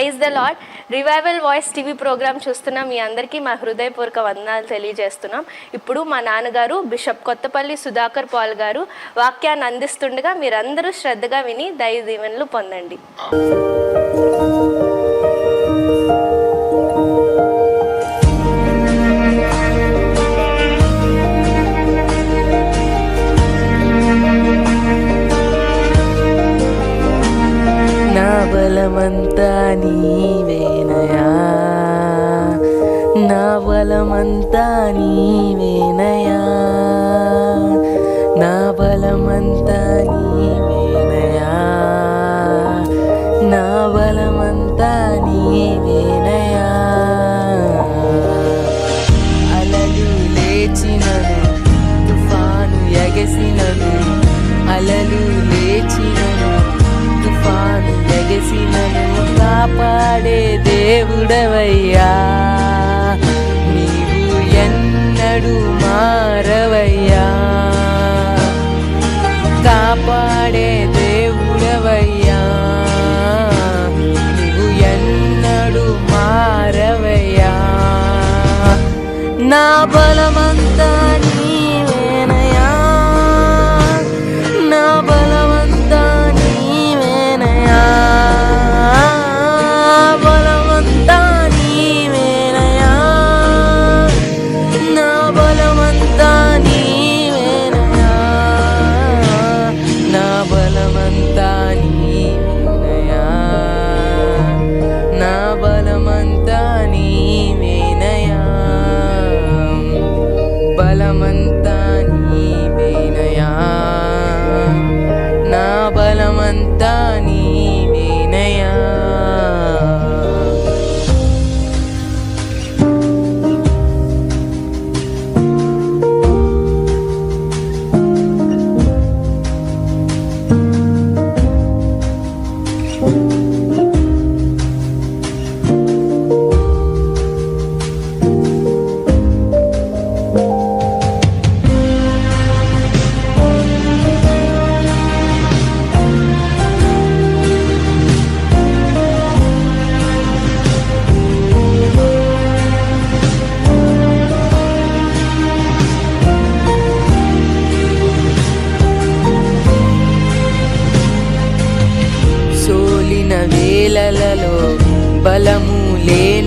Praise the Lord revival voice TV programme చూస్తున్న మీ అందరికీ మా హృదయపూర్వక వందనాలు తెలియజేస్తున్నాం. ఇప్పుడు మా నాన్నగారు బిషప్ కొత్తపల్లి సుధాకర్ పాల్ గారు వాక్యాన్ని అందిస్తుండగా మీరందరూ శ్రద్ధగా విని దైవ దీవెనలు పొందండి. బలమంతా నీవేనయా? నా బలమంతా నీవేనయా? నా బలమంతా నీవేనయా? నా బలమంతా నీవేనయా? అలలు లేచినను తుఫాను ఎగసినను అలలు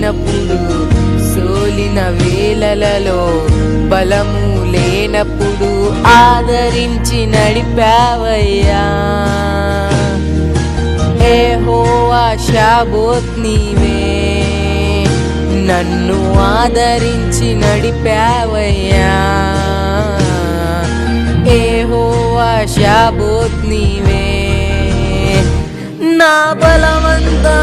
లేనప్పుడు సోలిన వేలలలో బలము లేనప్పుడు ఆదరించి నడిపావయ్యా. ఏ హోవా షాబోత్ నీవే నన్ను ఆదరించి నడిపావయ్యా. ఏ హోవా షాబోత్ నీవే నా బలమంతా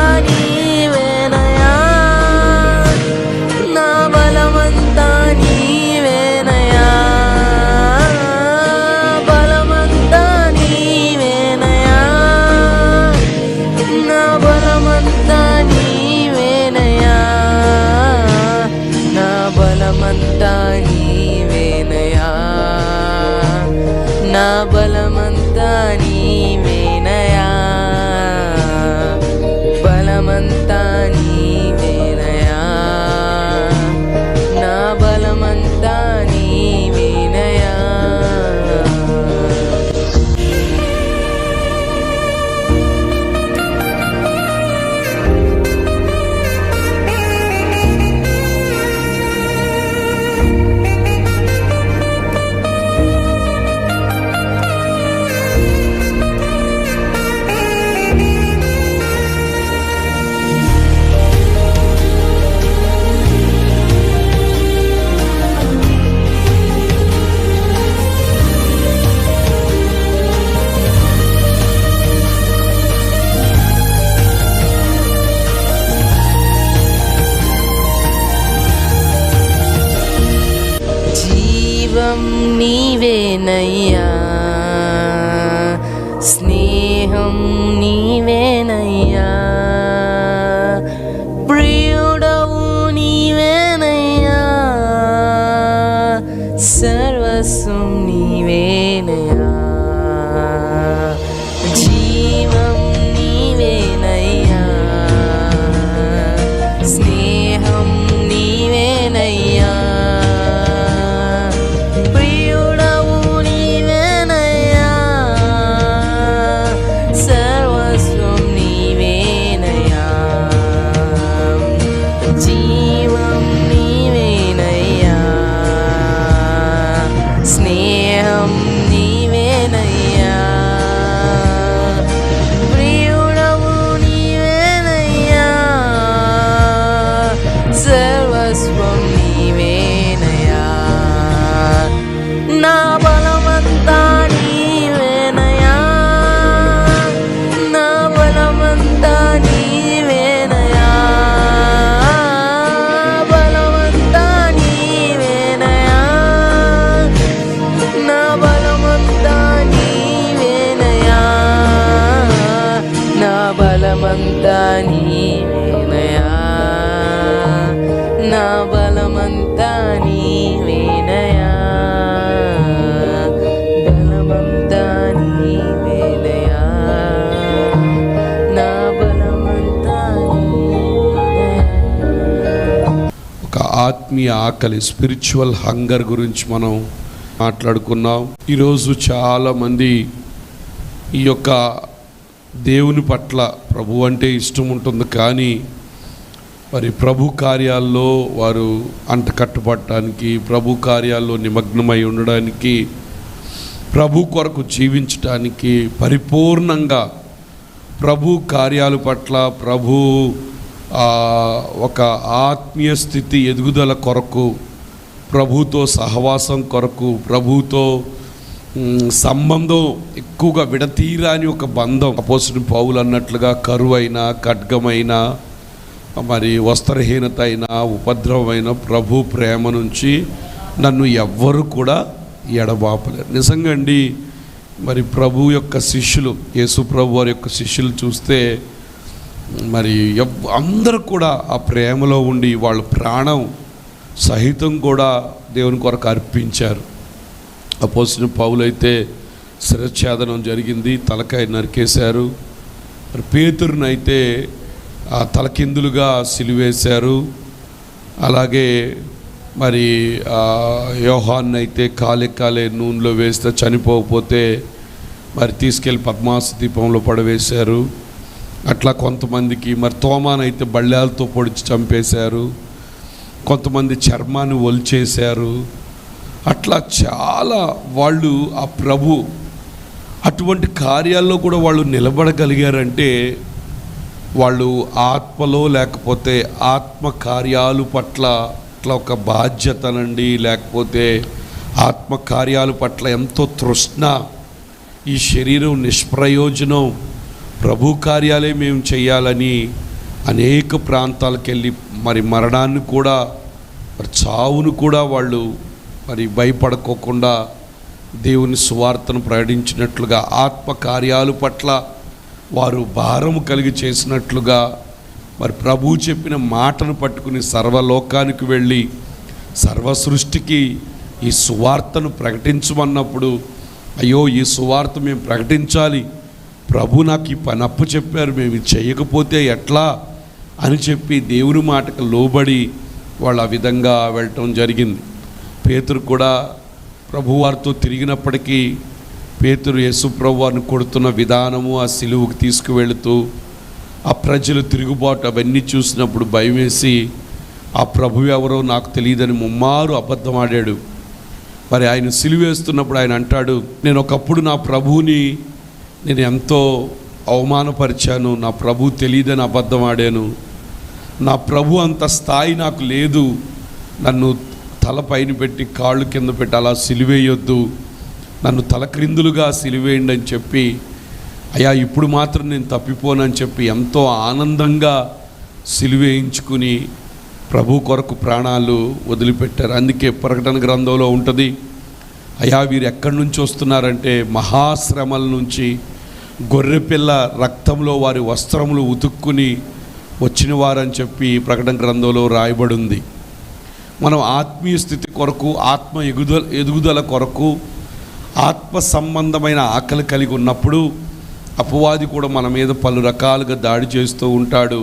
బలమంతా నీవేనయా? నా బలమంతా నీవేనయా? బలమంతా నీవేనయా? నా బలమంతా ఒక ఆత్మీయ ఆకలి స్పిరిచువల్ హంగర్ గురించి మనం మాట్లాడుకున్నాం. ఈరోజు చాలామంది ఈ యొక్క దేవుని పట్ల ప్రభు అంటే ఇష్టం ఉంటుంది కానీ మరి ప్రభు కార్యాల్లో వారు అంట కట్టుబట్టడానికి ప్రభు కార్యాల్లో నిమగ్నమై ఉండడానికి ప్రభు కొరకు జీవించటానికి పరిపూర్ణంగా ప్రభు కార్యాల పట్ల ప్రభు ఒక ఆత్మీయ స్థితి ఎదుగుదల కొరకు ప్రభుతో సహవాసం కొరకు ప్రభుతో సంబంధం ఎక్కువగా విడతీరాని ఒక బంధం. అపోసిన పావులు అన్నట్లుగా కరువైన ఖడ్గమైన మరి వస్త్రహీనత అయిన ఉపద్రవమైన ప్రభు ప్రేమ నుంచి నన్ను ఎవ్వరు కూడా ఎడబాపలేరు. నిజంగా అండి మరి ప్రభు యొక్క శిష్యులు యేసు ప్రభు వారి యొక్క శిష్యులు చూస్తే మరి ఎవ్- అందరూ కూడా ఆ ప్రేమలో ఉండి వాళ్ళ ప్రాణం సహితం కూడా దేవుని కొరకు అర్పించారు. అపోసిన పౌలైతే శిరఛేదనం జరిగింది తలకాయ నరికేశారు. మరి పేతురునైతే ఆ తలకిందులుగా సిలివేశారు. అలాగే మరి ఆ యోహాన్ అయితే కాలే కాలే నూనెలో వేస్తే చనిపోకపోతే మరి తీసుకెళ్ళి పద్మాస దీపంలో పడవేశారు. అట్లా కొంతమందికి మరి తోమానైతే బళ్ళాలతో పొడిచి చంపేశారు. కొంతమంది చర్మాన్ని ఒలిచేశారు. అట్లా చాలా వాళ్ళు ఆ ప్రభు అటువంటి కార్యాల్లో కూడా వాళ్ళు నిలబడగలిగారంటే వాళ్ళు ఆత్మలో లేకపోతే ఆత్మ కార్యాలు పట్ల అట్లా ఒక బాధ్యతనండి లేకపోతే ఆత్మ కార్యాలు పట్ల ఎంతో తృష్ణ. ఈ శరీరం నిష్ప్రయోజనం. ప్రభు కార్యాలే మేము చేయాలని అనేక ప్రాంతాలకు వెళ్ళి మరి మరణాన్ని కూడా మరి చావును కూడా వాళ్ళు మరి భయపడుకోకుండా దేవుని సువార్తను ప్రకటించినట్లుగా ఆత్మ కార్యాలు పట్ల వారు భారం కలిగి చేసినట్లుగా మరి ప్రభువు చెప్పిన మాటను పట్టుకుని సర్వలోకానికి వెళ్ళి సర్వ సృష్టికి ఈ సువార్తను ప్రకటించమన్నప్పుడు అయ్యో ఈ సువార్త మేము ప్రకటించాలి. ప్రభు నాకు ఈ పని అప్పు చెప్పారు మేము ఇది చేయకపోతే ఎట్లా? అని చెప్పి దేవుని మాటకు లోబడి వాళ్ళు ఆ విధంగా వెళ్ళటం జరిగింది. పేతురు కూడా ప్రభువారితో తిరిగినప్పటికీ పేతురు యేసు ప్రభువారిని కొడుతున్న విధానము ఆ సిలువుకి తీసుకువెళుతూ ఆ ప్రజలు తిరుగుబాటు అవన్నీ చూసినప్పుడు భయమేసి ఆ ప్రభు ఎవరో నాకు తెలియదని ముమ్మారు అబద్ధం ఆడాడు మరి ఆయన సిలువేస్తున్నప్పుడు ఆయన అంటాడు నేను ఒకప్పుడు నా ప్రభువుని నేను ఎంతో అవమానపరిచాను. నా ప్రభు తెలియదని అబద్ధం ఆడాను నా ప్రభు అంత స్థాయి నాకు లేదు. నన్ను తల పైన పెట్టి కాళ్ళు కింద పెట్టి అలా సిలివేయొద్దు. నన్ను తల క్రిందులుగా సిలివేయండి అని చెప్పి అయ్యా ఇప్పుడు మాత్రం నేను తప్పిపోనని చెప్పి ఎంతో ఆనందంగా సిలివేయించుకుని ప్రభు కొరకు ప్రాణాలు వదిలిపెట్టారు. అందుకే ప్రకటన గ్రంథంలో ఉంటుంది అయ్యా వీరు ఎక్కడి నుంచి వస్తున్నారంటే మహాశ్రమల నుంచి గొర్రెపిల్ల రక్తంలో వారి వస్త్రములు ఉతుక్కుని వచ్చిన వారని చెప్పి ప్రకటన గ్రంథంలో రాయబడి ఉంది మనం ఆత్మీయ స్థితి కొరకు ఆత్మ ఎగుదల ఎదుగుదల కొరకు ఆత్మ సంబంధమైన ఆకలి కలిగి ఉన్నప్పుడు అపవాది కూడా మన మీద పలు రకాలుగా దాడి చేస్తూ ఉంటాడు.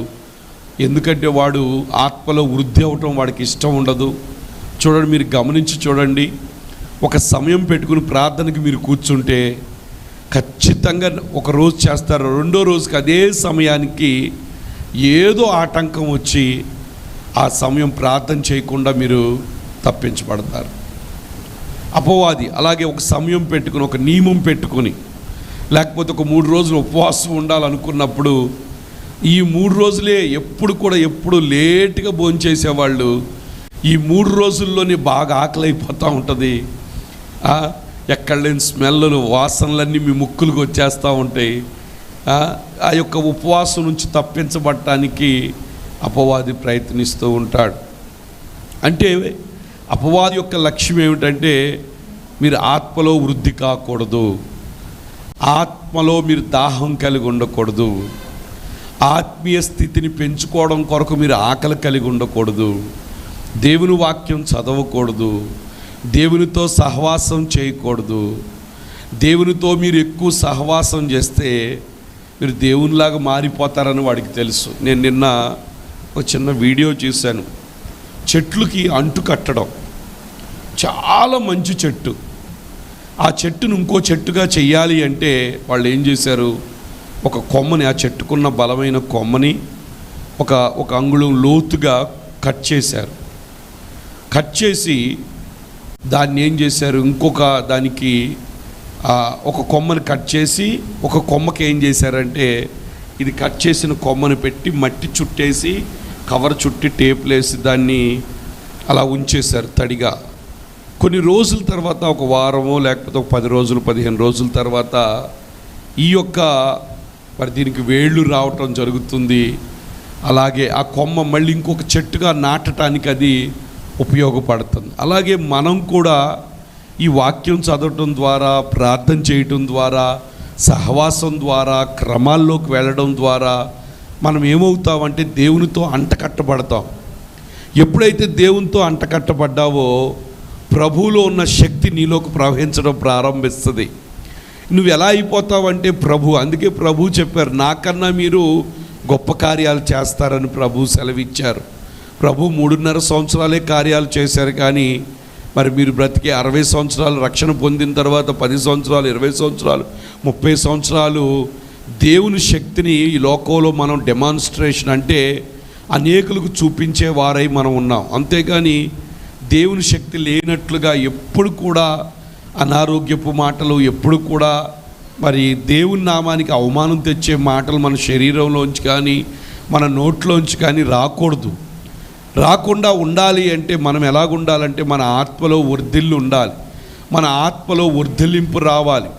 ఎందుకంటే వాడు ఆత్మలో వృద్ధి అవటం వాడికి ఇష్టం ఉండదు. చూడండి మీరు గమనించి చూడండి. ఒక సమయం పెట్టుకుని ప్రార్థనకి మీరు కూర్చుంటే ఖచ్చితంగా ఒక రోజు చేస్తారు. రెండో రోజుకి అదే సమయానికి ఏదో ఆటంకం వచ్చి ఆ సమయం ప్రార్థన చేయకుండా మీరు తప్పించబడతారు. అపవాది అలాగే ఒక సమయం పెట్టుకుని ఒక నియమం పెట్టుకొని లేకపోతే ఒక మూడు రోజులు ఉపవాసం ఉండాలనుకున్నప్పుడు ఈ మూడు రోజులే ఎప్పుడు కూడా ఎప్పుడు లేటుగా భోంచేసేవాళ్ళు ఈ మూడు రోజుల్లోనే బాగా ఆకలి అయిపోతూ ఉంటుంది ఎక్కడ లేని స్మెల్లు వాసనలన్నీ మీ ముక్కులకు వచ్చేస్తూ ఉంటాయి. ఆ, ఆ యొక్క ఉపవాసం నుంచి తప్పించబడటానికి అపవాది ప్రయత్నిస్తూ ఉంటాడు. అంటే అపవాది యొక్క లక్ష్యం ఏమిటంటే మీరు ఆత్మలో వృద్ధి కాకూడదు. ఆత్మలో మీరు దాహం కలిగి ఉండకూడదు. ఆత్మీయ స్థితిని పెంచుకోవడం కొరకు మీరు ఆకలి కలిగి ఉండకూడదు. దేవుని వాక్యం చదవకూడదు. దేవునితో సహవాసం చేయకూడదు. దేవునితో మీరు ఎక్కువ సహవాసం చేస్తే మీరు దేవునిలాగా మారిపోతారని వాడికి తెలుసు. నేను నిన్న ఒక చిన్న వీడియో చూశాను. చెట్లుకి అంటు కట్టడం. చాలా మంచి చెట్టు. ఆ చెట్టును ఇంకో చెట్టుగా చెయ్యాలి అంటే వాళ్ళు ఏం చేశారు? ఒక కొమ్మని ఆ చెట్టుకున్న బలమైన కొమ్మని ఒక ఒక అంగుళం లోతుగా కట్ చేశారు. కట్ చేసి దాన్ని ఏం చేశారు? ఇంకొక దానికి ఒక కొమ్మని కట్ చేసి ఒక కొమ్మకి ఏం చేశారంటే ఇది కట్ చేసిన కొమ్మను పెట్టి మట్టి చుట్టేసి కవర్ చుట్టి టేపులు దాన్ని అలా ఉంచేశారు తడిగా. కొన్ని రోజుల తర్వాత ఒక వారమో లేకపోతే ఒక పది రోజులు పదిహేను రోజుల తర్వాత ఈ యొక్క మరి దీనికి వేళ్ళు రావటం జరుగుతుంది. అలాగే ఆ కొమ్మ మళ్ళీ ఇంకొక చెట్టుగా నాటడానికి అది ఉపయోగపడుతుంది. అలాగే మనం కూడా ఈ వాక్యం చదవటం ద్వారా ప్రార్థన చేయటం ద్వారా సహవాసం ద్వారా క్రమాల్లోకి వెళ్ళడం ద్వారా మనం ఏమవుతామంటే దేవునితో అంటకట్టబడతాం ఎప్పుడైతే దేవునితో అంటకట్టబడ్డావో ప్రభువులో ఉన్న శక్తి నీలోకి ప్రవహించడం ప్రారంభిస్తుంది. నువ్వు ఎలా అయిపోతావంటే ప్రభు అందుకే ప్రభు చెప్పారు నాకన్నా మీరు గొప్ప కార్యాలు చేస్తారని ప్రభు సెలవిచ్చారు. ప్రభు మూడున్నర సంవత్సరాలే కార్యాలు చేశారు కానీ మరి మీరు బ్రతికే అరవై సంవత్సరాలు రక్షణ పొందిన తర్వాత పది సంవత్సరాలు ఇరవై సంవత్సరాలు ముప్పై సంవత్సరాలు దేవుని శక్తిని ఈ లోకంలో మనం డెమాన్స్ట్రేషన్ అంటే అనేకులకు చూపించే వారై మనం ఉన్నాం. అంతేగాని దేవుని శక్తి లేనట్లుగా ఎప్పుడు కూడా అనారోగ్యపు మాటలు ఎప్పుడు కూడా మరి దేవుని నామానికి అవమానం తెచ్చే మాటలు మన శరీరంలోంచి కానీ మన నోట్లోంచి కానీ రాకూడదు. రాకుండా ఉండాలి అంటే మనం ఎలాగుండాలంటే మన ఆత్మలో వర్ధిల్లు ఉండాలి. మన ఆత్మలో వర్ధిల్లింపు రావాలి.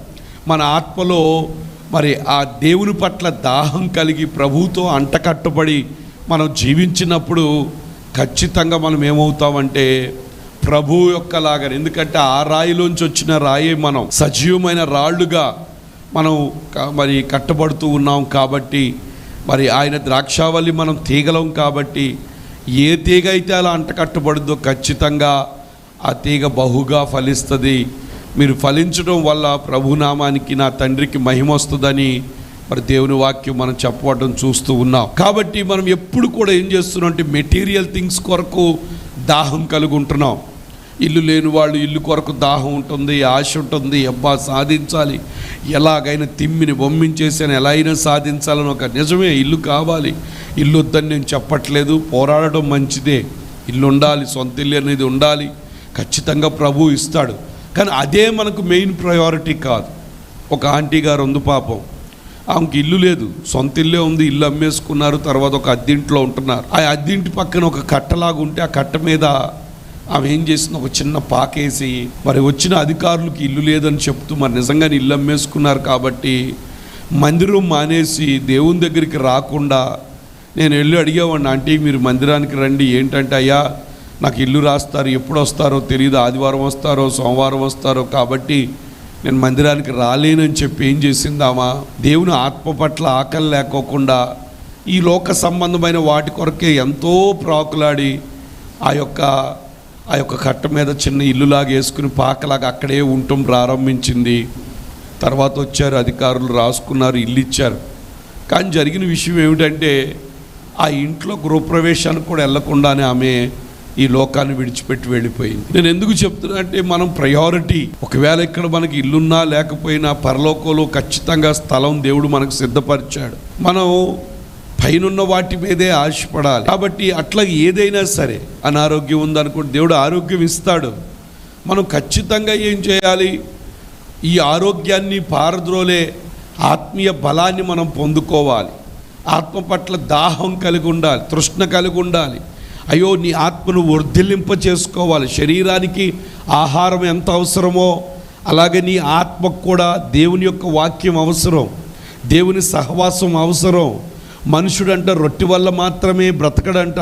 మన ఆత్మలో మరి ఆ దేవుని పట్ల దాహం కలిగి ప్రభుతో అంటకట్టుబడి మనం జీవించినప్పుడు ఖచ్చితంగా మనం ఏమవుతామంటే ప్రభు యొక్కలాగా ఎందుకంటే ఆ రాయిలోంచి వచ్చిన రాయే మనం. సజీవమైన రాళ్ళుగా మనం మరి కట్టబడుతూ ఉన్నాం కాబట్టి మరి ఆయన ద్రాక్షావల్లి మనం తీగలం కాబట్టి ఏ తీగ అయితే అలా అంటకట్టబడుద్దో ఖచ్చితంగా ఆ తీగ బహుగా ఫలిస్తుంది. మీరు ఫలించడం వల్ల ప్రభునామానికి నా తండ్రికి మహిమ వస్తుందని మరి దేవుని వాక్యం మనం చెప్పడం చూస్తూ ఉన్నాం. కాబట్టి మనం ఎప్పుడు కూడా ఏం చేస్తున్నాం అంటే మెటీరియల్ థింగ్స్ కొరకు దాహం కలిగి ఉంటున్నాం ఇల్లు లేని వాళ్ళు ఇల్లు కొరకు దాహం ఉంటుంది ఆశ ఉంటుంది. అబ్బా సాధించాలి. ఎలాగైనా తిమ్మిని బొమ్మించేసాను ఎలా అయినా సాధించాలని ఒక నిజమే ఇల్లు కావాలి. ఇల్లు వద్దని నేను చెప్పట్లేదు. పోరాడటం మంచిదే. ఇల్లు ఉండాలి సొంత ఇల్లు అనేది ఉండాలి. ఖచ్చితంగా ప్రభు ఇస్తాడు. కానీ అదే మనకు మెయిన్ ప్రయారిటీ కాదు. ఒక ఆంటీ గారు ఉంది పాపం. ఆమెకి ఇల్లు లేదు. సొంత ఇల్లే ఉంది. ఇల్లు అమ్మేసుకున్నారు. తర్వాత ఒక అద్దింట్లో ఉంటున్నారు. ఆ అద్దింటి పక్కన ఒక కట్టలాగా ఉంటే ఆ కట్ట మీద ఆమె ఏం చేసింది ఒక చిన్న పాకేసి మరి వచ్చిన అధికారులకు ఇల్లు లేదని చెప్తూ మరి నిజంగానే ఇల్లు అమ్మేసుకున్నారు కాబట్టి మందిరం మానేసి దేవుని దగ్గరికి రాకుండా నేను వెళ్ళి అడిగేవాడిని ఆంటీ మీరు మందిరానికి రండి. ఏంటంటే అయ్యా నాకు ఇల్లు రాస్తారు. ఎప్పుడు వస్తారో తెలియదు ఆదివారం వస్తారో సోమవారం వస్తారో. కాబట్టి నేను మందిరానికి రాలేనని చెప్పి ఏం చేసిందామా దేవుని ఆత్మ పట్ల ఆకలి లేకోకుండా ఈ లోక సంబంధమైన వాటి కొరకే ఎంతో ప్రాకులాడి ఆ యొక్క ఆ యొక్క కట్ట మీద చిన్న ఇల్లులాగా వేసుకుని పాకలాగా అక్కడే ఉండటం ప్రారంభించింది. తర్వాత వచ్చారు అధికారులు రాసుకున్నారు ఇల్లు ఇచ్చారు కానీ జరిగిన విషయం ఏమిటంటే ఆ ఇంట్లో గృహప్రవేశానికి కూడా వెళ్ళకుండానే ఆమె ఈ లోకాన్ని విడిచిపెట్టి వెళ్ళిపోయింది. నేను ఎందుకు చెప్తున్నా అంటే మనం ప్రయారిటీ ఒకవేళ ఇక్కడ మనకి ఇల్లున్నా లేకపోయినా పరలోకంలో ఖచ్చితంగా స్థలం దేవుడు మనకు సిద్ధపరిచాడు. మనం పైనున్న వాటి మీదే ఆశపడాలి. కాబట్టి అట్లా ఏదైనా సరే అనారోగ్యం ఉందనుకోండి దేవుడు ఆరోగ్యం ఇస్తాడు. మనం ఖచ్చితంగా ఏం చేయాలి? ఈ ఆరోగ్యాన్ని పారద్రోలే ఆత్మీయ బలాన్ని మనం పొందుకోవాలి. ఆత్మ పట్ల దాహం కలిగి ఉండాలి తృష్ణ కలిగి ఉండాలి. అయ్యో నీ ఆత్మను వర్ధిల్లింప చేసుకోవాలి. శరీరానికి ఆహారం ఎంత అవసరమో అలాగే నీ ఆత్మకు కూడా దేవుని యొక్క వాక్యం అవసరం. దేవుని సహవాసం అవసరం. మనుషుడంట రొట్టె వల్ల మాత్రమే బ్రతకడంట.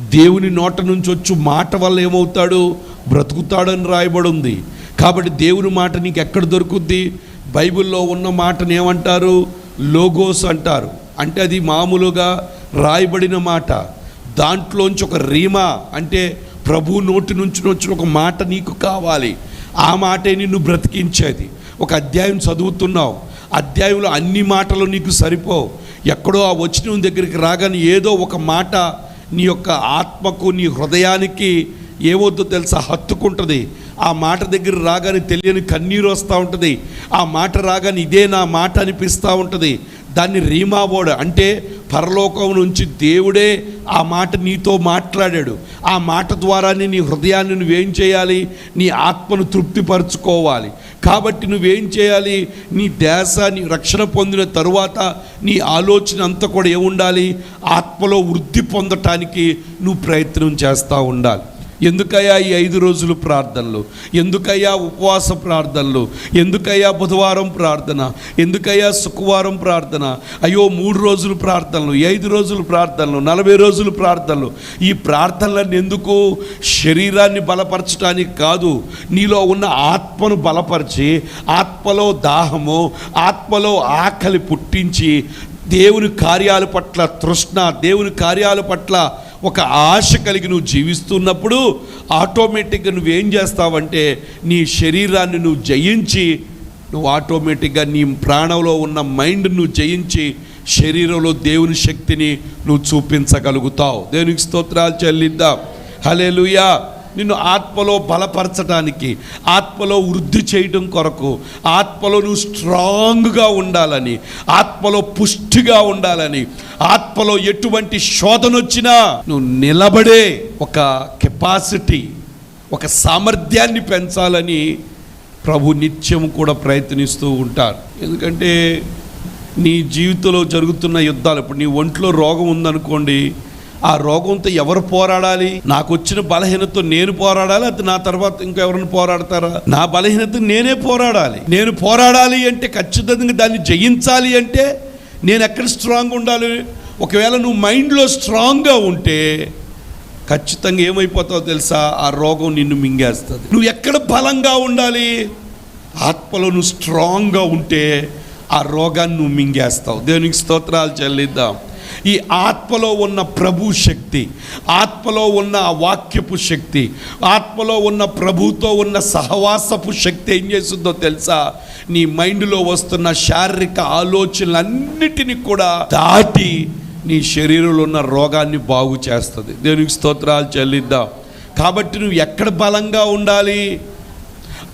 దేవుని నోట నుంచి వచ్చు మాట వల్ల ఏమవుతాడు? బ్రతుకుతాడని రాయబడి ఉంది కాబట్టి దేవుని మాట నీకు ఎక్కడ దొరుకుద్ది? బైబిల్లో ఉన్న మాటను ఏమంటారు? లోగోస్ అంటారు. అంటే అది మామూలుగా రాయబడిన మాట. దాంట్లోంచి ఒక రీమా అంటే ప్రభు నోటి నుంచి వచ్చిన ఒక మాట నీకు కావాలి. ఆ మాటే నిన్ను బ్రతికించేది. ఒక అధ్యాయం చదువుతున్నావు. అధ్యాయంలో అన్ని మాటలు నీకు సరిపోవు. ఎక్కడో ఆ వచ్చిన దగ్గరికి రాగానే ఏదో ఒక మాట నీ యొక్క ఆత్మకు నీ హృదయానికి ఏవద్దో తెలుసా? హత్తుకుంటుంది. ఆ మాట దగ్గర రాగానే తెలియని కన్నీరు వస్తూ ఉంటుంది. ఆ మాట రాగానే ఇదే నా మాట అనిపిస్తూ ఉంటుంది. దాన్ని రీమాబోడ్ అంటే పరలోకం నుంచి దేవుడే ఆ మాట నీతో మాట్లాడాడు. ఆ మాట ద్వారానే నీ హృదయాన్ని నువ్వేం చేయాలి? నీ ఆత్మను తృప్తిపరచుకోవాలి. కాబట్టి నువ్వేం చేయాలి? నీ దేశ నీ రక్షణ పొందిన తరువాత నీ ఆలోచన అంతా కూడా ఏముండాలి? ఆత్మలో వృద్ధి పొందటానికి నువ్వు ప్రయత్నం చేస్తూ ఉండాలి. ఎందుకయ్యా ఈ ఐదు రోజులు ప్రార్థనలు? ఎందుకయ్యా ఉపవాస ప్రార్థనలు? ఎందుకయ్యా బుధవారం ప్రార్థన? ఎందుకయ్యా శుక్రవారం ప్రార్థన? అయ్యో మూడు రోజులు ప్రార్థనలు ఐదు రోజులు ప్రార్థనలు నలభై రోజులు ప్రార్థనలు. ఈ ప్రార్థనలన్నీ ఎందుకు? శరీరాన్ని బలపరచడానికి కాదు. నీలో ఉన్న ఆత్మను బలపరిచి ఆత్మలో దాహము ఆత్మలో ఆకలి పుట్టించి దేవుని కార్యాల పట్ల తృష్ణ దేవుని కార్యాల పట్ల ఒక ఆశ కలిగి నువ్వు జీవిస్తున్నప్పుడు ఆటోమేటిక్గా నువ్వేం చేస్తావంటే నీ శరీరాన్ని నువ్వు జయించి నువ్వు ఆటోమేటిక్గా నీ ప్రాణంలో ఉన్న మైండ్ నువ్వు జయించి శరీరంలో దేవుని శక్తిని నువ్వు చూపించగలుగుతావు. దేవునికి స్తోత్రాలు చెల్లిద్దాం. హలేలుయా నిన్ను ఆత్మలో బలపరచడానికి ఆత్మలో వృద్ధి చేయడం కొరకు ఆత్మలో నువ్వు స్ట్రాంగ్గా ఉండాలని ఆత్మలో పుష్టిగా ఉండాలని ఆత్మలో ఎటువంటి శోధన వచ్చినా నువ్వు నిలబడే ఒక కెపాసిటీ ఒక సామర్థ్యాన్ని పెంచాలని ప్రభు నిత్యం కూడా ప్రయత్నిస్తూ ఉంటారు. ఎందుకంటే నీ జీవితంలో జరుగుతున్న యుద్ధాలు ఇప్పుడు నీ ఒంట్లో రోగం ఉందనుకోండి ఆ రోగంతో ఎవరు పోరాడాలి? నాకు వచ్చిన బలహీనతతో నేను పోరాడాలి? అది నా తర్వాత ఇంకెవరిని పోరాడతారా? నా బలహీనత నేనే పోరాడాలి. నేను పోరాడాలి అంటే ఖచ్చితంగా దాన్ని జయించాలి అంటే నేను ఎక్కడ స్ట్రాంగ్ ఉండాలి? ఒకవేళ నువ్వు మైండ్లో స్ట్రాంగ్గా ఉంటే ఖచ్చితంగా ఏమైపోతావో తెలుసా? ఆ రోగం నిన్ను మింగేస్తుంది. నువ్వు ఎక్కడ బలంగా ఉండాలి? ఆత్మలో నువ్వు స్ట్రాంగ్గా ఉంటే ఆ రోగాన్ని నువ్వు మింగేస్తావు. దేవునికి స్తోత్రాలు చెల్లిద్దాం. ఈ ఆత్మలో ఉన్న ప్రభు శక్తి ఆత్మలో ఉన్న ఆ వాక్యపు శక్తి ఆత్మలో ఉన్న ప్రభుతో ఉన్న సహవాసపు శక్తి ఏం చేస్తుందో తెలుసా? నీ మైండ్లో వస్తున్న శారీరక ఆలోచనలన్నిటినీ కూడా దాటి నీ శరీరంలో ఉన్న రోగాన్ని బాగు చేస్తుంది. దేవునికి స్తోత్రాలు చెల్లిద్దాం. కాబట్టి నువ్వు ఎక్కడ బలంగా ఉండాలి?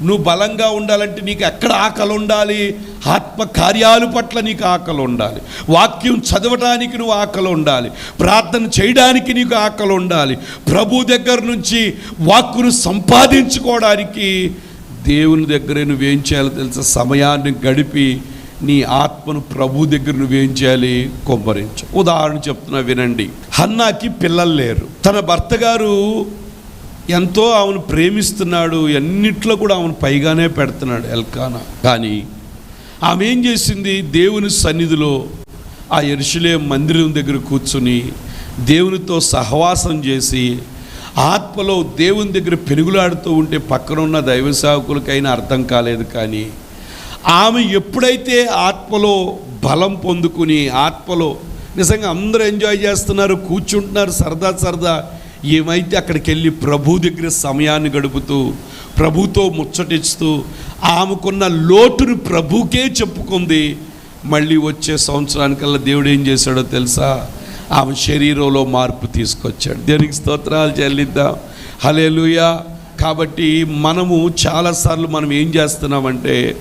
నువ్వు బలంగా ఉండాలంటే నీకు ఎక్కడ ఆకలి ఉండాలి? ఆత్మ కార్యాలు పట్ల నీకు ఆకలి ఉండాలి. వాక్యం చదవటానికి నువ్వు ఆకలి ఉండాలి. ప్రార్థన చేయడానికి నీకు ఆకలి ఉండాలి. ప్రభు దగ్గర నుంచి వాక్కును సంపాదించుకోవడానికి దేవుని దగ్గర నువ్వేం చేయాలో తెలుసా? సమయాన్ని గడిపి నీ ఆత్మను ప్రభు దగ్గర నువ్వేం చేయాలి? కొబ్బరించు. ఉదాహరణ చెప్తున్నా వినండి. హన్నాకి పిల్లలు లేరు. తన భర్త గారు ఎంతో ఆమెను ప్రేమిస్తున్నాడు ఎన్నిట్లో కూడా ఆమెను పైగానే పెడుతున్నాడు ఎల్కానా. కానీ ఆమె ఏం చేసింది? దేవుని సన్నిధిలో ఆ ఎరుషులే మందిరం దగ్గర కూర్చుని దేవునితో సహవాసం చేసి ఆత్మలో దేవుని దగ్గర పెనుగులాడుతూ ఉంటే పక్కన ఉన్న దైవ సేవకులకైనా అర్థం కాలేదు కానీ ఆమె ఎప్పుడైతే ఆత్మలో బలం పొందుకుని ఆత్మలో నిజంగా అందరూ ఎంజాయ్ చేస్తున్నారు కూర్చుంటున్నారు సరదా సరదా ఏమైతే అక్కడికి వెళ్ళి ప్రభు దగ్గర సమయాన్ని గడుపుతూ ప్రభుతో ముచ్చటిస్తూ ఆమెకున్న లోటును ప్రభుకే చెప్పుకుంది మళ్ళీ వచ్చే సంవత్సరానికల్లా దేవుడు ఏం చేశాడో తెలుసా? ఆమె శరీరంలో మార్పు తీసుకొచ్చాడు. దేనికి స్తోత్రాలు చెల్లిద్దాం. హలేలుయా కాబట్టి మనము చాలాసార్లు మనం ఏం చేస్తున్నామంటే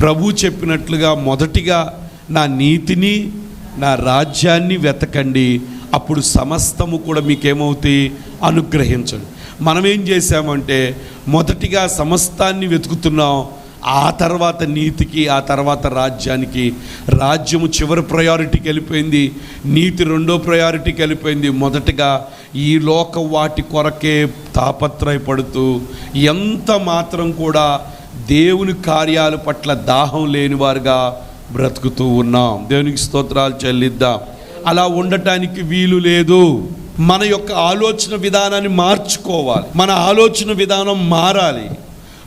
ప్రభు చెప్పినట్లుగా మొదటిగా నా నీతిని నా రాజ్యాన్ని వెతకండి. అప్పుడు సమస్తము కూడా మీకేమవుతాయి? అనుగ్రహించండి. మనం ఏం చేశామంటే మొదటిగా సమస్తాన్ని వెతుకుతున్నాం. ఆ తర్వాత నీతికి ఆ తర్వాత రాజ్యానికి. రాజ్యము చివరి ప్రయారిటీకి వెళ్ళిపోయింది. నీతి రెండో ప్రయారిటీకి వెళ్ళిపోయింది. మొదటగా ఈ లోక వాటి కొరకే తాపత్రయపడుతూ ఎంత మాత్రం కూడా దేవుని కార్యాల పట్ల దాహం లేని వారుగా బ్రతుకుతూ ఉన్నాం. దేవునికి స్తోత్రాలు చెల్లిద్దాం. అలా ఉండటానికి వీలు లేదు. మన యొక్క ఆలోచన విధానాన్ని మార్చుకోవాలి. మన ఆలోచన విధానం మారాలి.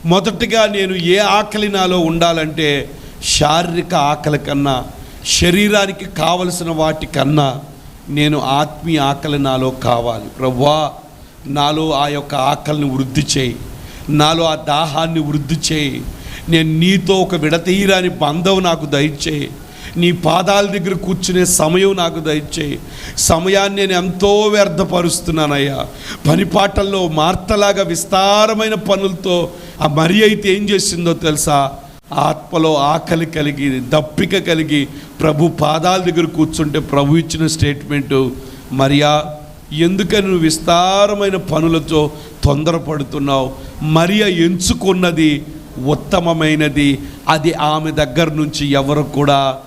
మొదటిగా నేను ఏ ఆకలి నాలో ఉండాలంటే శారీరక ఆకలి కన్నా శరీరానికి కావలసిన వాటికన్నా నేను ఆత్మీయ ఆకలి నాలో కావాలి. ప్రవ్వా నాలో ఆ యొక్క ఆకలిని వృద్ధి చేయి. నాలో ఆ దాహాన్ని వృద్ధి చేయి. నేను నీతో ఒక విడతీయరాని బంధం నాకు దయచేయి. నీ పాదాల దగ్గర కూర్చునే సమయం నాకు దయచేయి. సమయాన్ని నేను ఎంతో వ్యర్థపరుస్తున్నానయ్యా. పనిపాటల్లో మార్తలాగా విస్తారమైన పనులతో ఆ మరి అయితే ఏం చేసిందో తెలుసా? ఆత్మలో ఆకలి కలిగి దప్పిక కలిగి ప్రభు పాదాల దగ్గర కూర్చుంటే ప్రభు ఇచ్చిన స్టేట్మెంటు మరియా ఎందుకని నువ్వు విస్తారమైన పనులతో తొందరపడుతున్నావు? మరియా ఎంచుకున్నది ఉత్తమమైనది. అది ఆమె దగ్గర నుంచి ఎవరు కూడా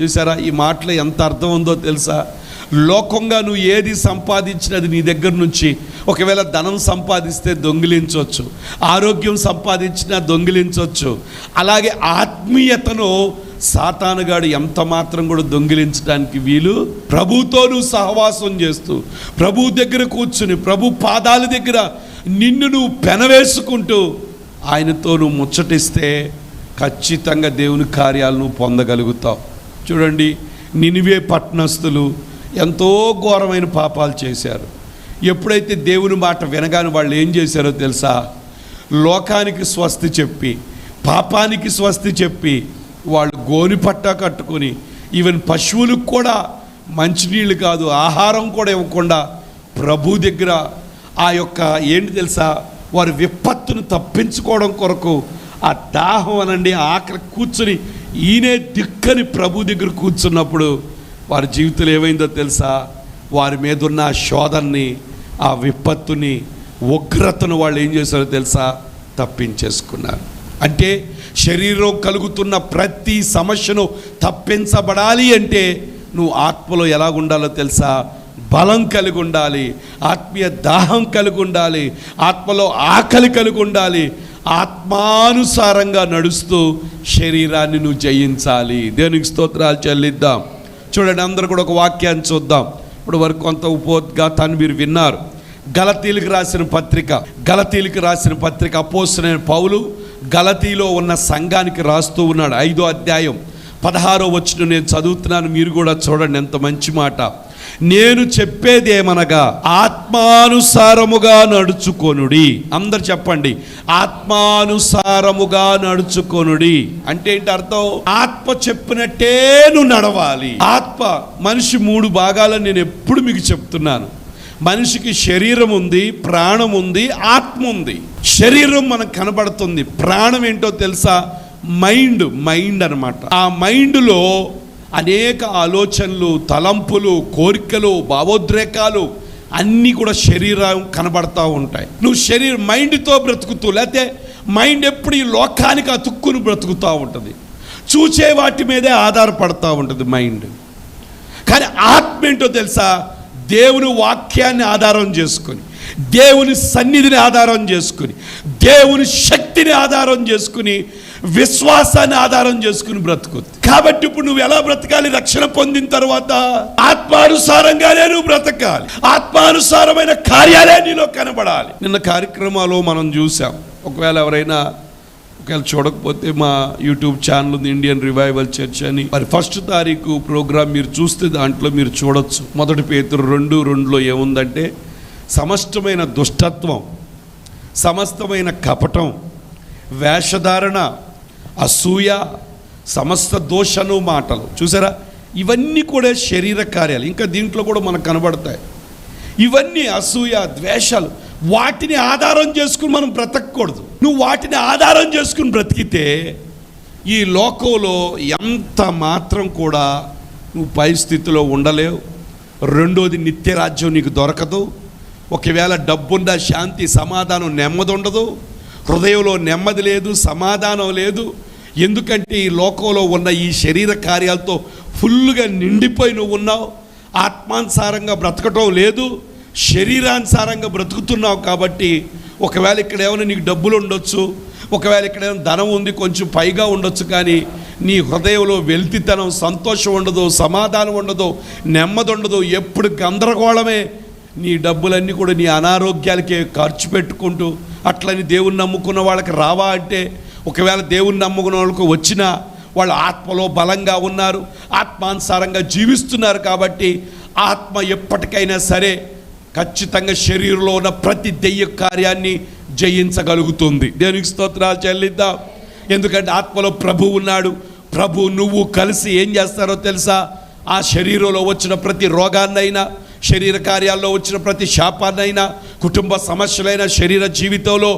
చూసారా ఈ మాటలో ఎంత అర్థం ఉందో తెలుసా? లోకంగా నువ్వు ఏది సంపాదించినది నీ దగ్గర నుంచి ఒకవేళ ధనం సంపాదిస్తే దొంగిలించవచ్చు ఆరోగ్యం సంపాదించినా దొంగిలించవచ్చు అలాగే ఆత్మీయతను సాతానుగాడు ఎంత మాత్రం కూడా దొంగిలించడానికి వీలు? ప్రభుతో నువ్వు సహవాసం చేస్తూ ప్రభు దగ్గర కూర్చుని ప్రభు పాదాల దగ్గర నిన్ను నువ్వు పెనవేసుకుంటూ ఆయనతో నువ్వు ముచ్చటిస్తే ఖచ్చితంగా దేవుని కార్యాలను పొందగలుగుతావు. చూడండి నినివే పట్టణస్థులు ఎంతో ఘోరమైన పాపాలు చేశారు. ఎప్పుడైతే దేవుని మాట వినగానే వాళ్ళు ఏం చేశారో తెలుసా? లోకానికి స్వస్తి చెప్పి పాపానికి స్వస్తి చెప్పి వాళ్ళు గోని పట్టా కట్టుకొని ఈవెన్ పశువులకు కూడా మంచినీళ్ళు కాదు ఆహారం కూడా ఇవ్వకుండా ప్రభు దగ్గర ఆ యొక్క ఏంటి తెలుసా? వారి విపత్తును తప్పించుకోవడం కొరకు ఆ దాహం అనండి ఆకలి కూర్చుని ఈయనే దిక్కని ప్రభు దగ్గర కూర్చున్నప్పుడు వారి జీవితంలో ఏమైందో తెలుసా? వారి మీద ఉన్న ఆ శోధనని ఆ విపత్తుని ఉగ్రతను వాళ్ళు ఏం చేశారో తెలుసా? తప్పించేసుకున్నారు. అంటే శరీరం కలుగుతున్న ప్రతి సమస్యను తప్పించబడాలి అంటే నువ్వు ఆత్మలో ఎలా ఉండాలో తెలుసా? బలం కలిగి ఉండాలి ఆత్మీయ దాహం కలిగి ఉండాలి ఆత్మలో ఆకలి కలిగి ఉండాలి ఆత్మానుసారంగా నడుస్తూ శరీరాన్ని నువ్వు జయించాలి. దేనికి స్తోత్రాలు చెల్లిద్దాం. చూడండి అందరూ కూడా ఒక వాక్యాన్ని చూద్దాం. ఇప్పుడు వరకు కొంత ఉపోద్ఘాతాన్ని మీరు విన్నారు. గలతీలకు రాసిన పత్రిక గలతీలకు రాసిన పత్రిక అపోసిన పౌలు గలతీలో ఉన్న సంఘానికి రాస్తూ ఉన్నాడు. ఐదో అధ్యాయం పదహారో వచ్చిన నేను చదువుతున్నాను మీరు కూడా చూడండి ఎంత మంచి మాట. నేను చెప్పేది ఏమనగా ఆత్మానుసారముగా నడుచుకొనుడి. అందరు చెప్పండి ఆత్మానుసారముగా నడుచుకొనుడి. అంటే ఏంటి అర్థం? ఆత్మ చెప్పినట్టే నువ్వు నడవాలి. ఆత్మ మనిషి మూడు భాగాలని నేను ఎప్పుడు మీకు చెప్తున్నాను. మనిషికి శరీరం ఉంది ప్రాణం ఉంది ఆత్మ ఉంది. శరీరం మనకు కనబడుతుంది. ప్రాణం ఏంటో తెలుసా? మైండ్ మైండ్ అన్నమాట. ఆ మైండ్లో అనేక ఆలోచనలు తలంపులు కోరికలు భావోద్రేకాలు అన్నీ కూడా శరీరం కనబడతా ఉంటాయి. నువ్వు శరీరం మైండ్తో బ్రతుకుతూ లేకపోతే మైండ్ ఎప్పుడు ఈ లోకానికి అతుక్కుని బ్రతుకుతూ ఉంటుంది. చూచే వాటి మీదే ఆధారపడతా ఉంటుంది మైండ్. కానీ ఆత్మ ఏంటో తెలుసా? దేవుని వాక్యాన్ని ఆధారం చేసుకొని దేవుని సన్నిధిని ఆధారం చేసుకుని దేవుని శక్తిని ఆధారం చేసుకుని విశ్వాసాన్ని ఆధారం చేసుకుని బ్రతుకుద్ది. కాబట్టి ఇప్పుడు నువ్వు ఎలా బ్రతకాలి? రక్షణ పొందిన తర్వాత ఆత్మానుసారంగానే నువ్వు బ్రతకాలి. ఆత్మానుసారమైన కార్యాలే నీలో కనబడాలి. నిన్న కార్యక్రమాలు మనం చూసాం ఒకవేళ ఎవరైనా ఒకవేళ చూడకపోతే మా యూట్యూబ్ ఛానల్ ఉంది ఇండియన్ రివైవల్ చర్చ్ అని. మరి ఫస్ట్ తారీఖు ప్రోగ్రామ్ మీరు చూస్తే దాంట్లో మీరు చూడొచ్చు. మొదటి పేతురు రెండు రెండులో ఏముందంటే సమస్తమైన దుష్టత్వం సమస్తమైన కపటం వేషధారణ అసూయ సమస్త దోషను మాటలు. చూసారా? ఇవన్నీ కూడా శరీర కార్యాలు. ఇంకా దీంట్లో కూడా మనకు కనబడతాయి. ఇవన్నీ అసూయ ద్వేషాలు. వాటిని ఆధారం చేసుకుని మనం బ్రతకూడదు నువ్వు వాటిని ఆధారం చేసుకుని బ్రతికితే ఈ లోకంలో ఎంత మాత్రం కూడా నువ్వు పై స్థితిలో ఉండలేవు. రెండోది నిత్యరాజ్యం నీకు దొరకదు. ఒకవేళ డబ్బున్న శాంతి సమాధానం నెమ్మది ఉండదు హృదయంలో నెమ్మది లేదు సమాధానం లేదు. ఎందుకంటే ఈ లోకంలో ఉన్న ఈ శరీర కార్యాలతో ఫుల్గా నిండిపోయి నువ్వు ఉన్నావు. ఆత్మానుసారంగా బ్రతకటం లేదు. శరీరానుసారంగా బ్రతుకుతున్నావు కాబట్టి ఒకవేళ ఇక్కడ ఏమైనా నీకు డబ్బులు ఉండొచ్చు ఒకవేళ ఇక్కడ ఏమైనా ధనం ఉంది కొంచెం పైగా ఉండొచ్చు కానీ నీ హృదయంలో వెల్తితనం సంతోషం ఉండదు సమాధానం ఉండదు నెమ్మది ఉండదు. ఎప్పుడు గందరగోళమే నీ డబ్బులన్నీ కూడా నీ అనారోగ్యాలకే ఖర్చు పెట్టుకుంటూ అట్లని దేవుణ్ణి నమ్ముకున్న వాళ్ళకి రావా అంటే ఒకవేళ దేవుణ్ణి నమ్ముకున్న వాళ్ళకు వచ్చినా వాళ్ళు ఆత్మలో బలంగా ఉన్నారు ఆత్మానుసారంగా జీవిస్తున్నారు కాబట్టి ఆత్మ ఎప్పటికైనా సరే ఖచ్చితంగా శరీరంలో ఉన్న ప్రతి దెయ్య కార్యాన్ని జయించగలుగుతుంది. దేనికి స్తోత్రాలు చెల్లిద్దాం. ఎందుకంటే ఆత్మలో ప్రభు ఉన్నాడు. ప్రభు నువ్వు కలిసి ఏం చేస్తారో తెలుసా? ఆ శరీరంలో వచ్చిన ప్రతి రోగాన్నైనా శరీర కార్యాల్లో వచ్చిన ప్రతి శాపాన్నైనా కుటుంబ సమస్యలైన శరీర జీవితంలో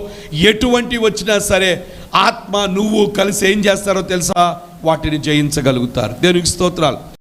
ఎటువంటి వచ్చినా సరే ఆత్మ నువ్వు కలిసి ఏం చేస్తారో తెలుసా? వాటిని జయించగలుగుతారు. దేవునికి స్తోత్రాలు.